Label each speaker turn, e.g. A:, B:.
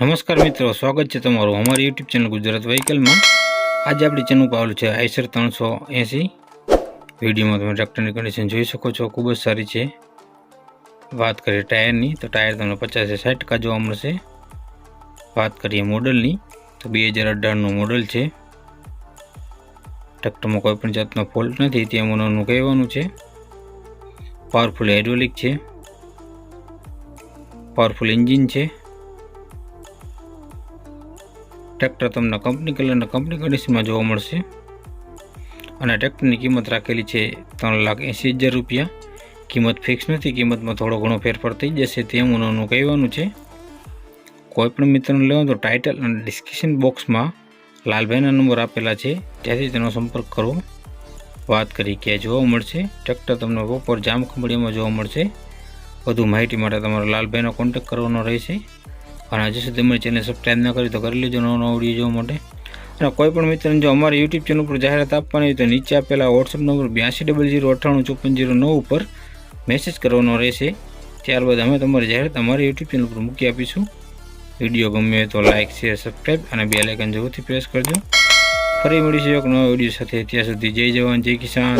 A: નમસ્કાર મિત્રો, સ્વાગત છે તમારું અમારી યુટ્યુબ ચેનલ ગુજરાત વ્હીકલમાં. આજે આપણી ચેનલ પાવલું છે આઈસર ત્રણસો એંસી. વિડીયોમાં તમે ટ્રેક્ટરની કન્ડિશન જોઈ શકો છો, ખૂબ જ સારી છે. વાત કરીએ ટાયરની, તો ટાયર તમને પચાસ સાઠ ટકા જોવા મળશે. વાત કરીએ મોડલની, તો બે હજાર અઢારનું મોડલ છે. ટ્રેક્ટરમાં કોઈ પણ જાતનો ફોલ્ટ નથી, તે મનોનું કહેવાનું છે. પાવરફુલ હાઇડ્રોલિક છે. પાવરફુલ એન્જિન છે. ટ્રેક્ટર તમને કંપની કલરના કંપની કન્ડિશનમાં જોવા મળશે. અને ટ્રેક્ટરની કિંમત રાખેલી છે ત્રણ લાખ એંસી હજાર રૂપિયા. કિંમત ફિક્સ નથી, કિંમતમાં થોડો ઘણો ફેરફાર થઈ જશે તેમ મુનોનું કહેવાનું છે. કોઈ પણ મિત્રને લેવો તો ટાઇટલ અને ડિસ્ક્રિપ્શન બોક્સમાં લાલભાઈના નંબર આપેલા છે, ત્યાંથી તેનો સંપર્ક કરો. વાત કરી ક્યાં જોવા મળશે, ટ્રેક્ટર તમને બપોર જામ ખંભળીમાં જોવા મળશે. વધુ માહિતી માટે તમારો લાલભાઈનો કોન્ટેક્ટ કરવાનો રહેશે. અને હજી સુધી અમારી ચેનલ સબસ્ક્રાઈબ ન કરી તો કરી લેજો નવો નવો વીડિયો જોવા માટે. અને કોઈ પણ મિત્રને જો અમારી યુટ્યુબ ચેનલ ઉપર જાહેરાત આપવાની હોય તો નીચે આપેલા વોટ્સઅપ નંબર બ્યાસી ડબલ જીરો અઠ્ઠાણું ચોપન જીરો નવ ઉપર મેસેજ કરવાનો રહેશે. ત્યારબાદ અમે તમારી જાહેરાત અમારી યુટ્યુબ ચેનલ ઉપર મૂકી આપીશું. વીડિયો ગમે તો લાઇક શેર સબસ્ક્રાઈબ અને બે લાઇકન જરૂરથી પ્રેસ કરજો. ફરી મળીશું એક નવા વીડિયો સાથે. ત્યાં સુધી જય જવાન, જય કિસાન.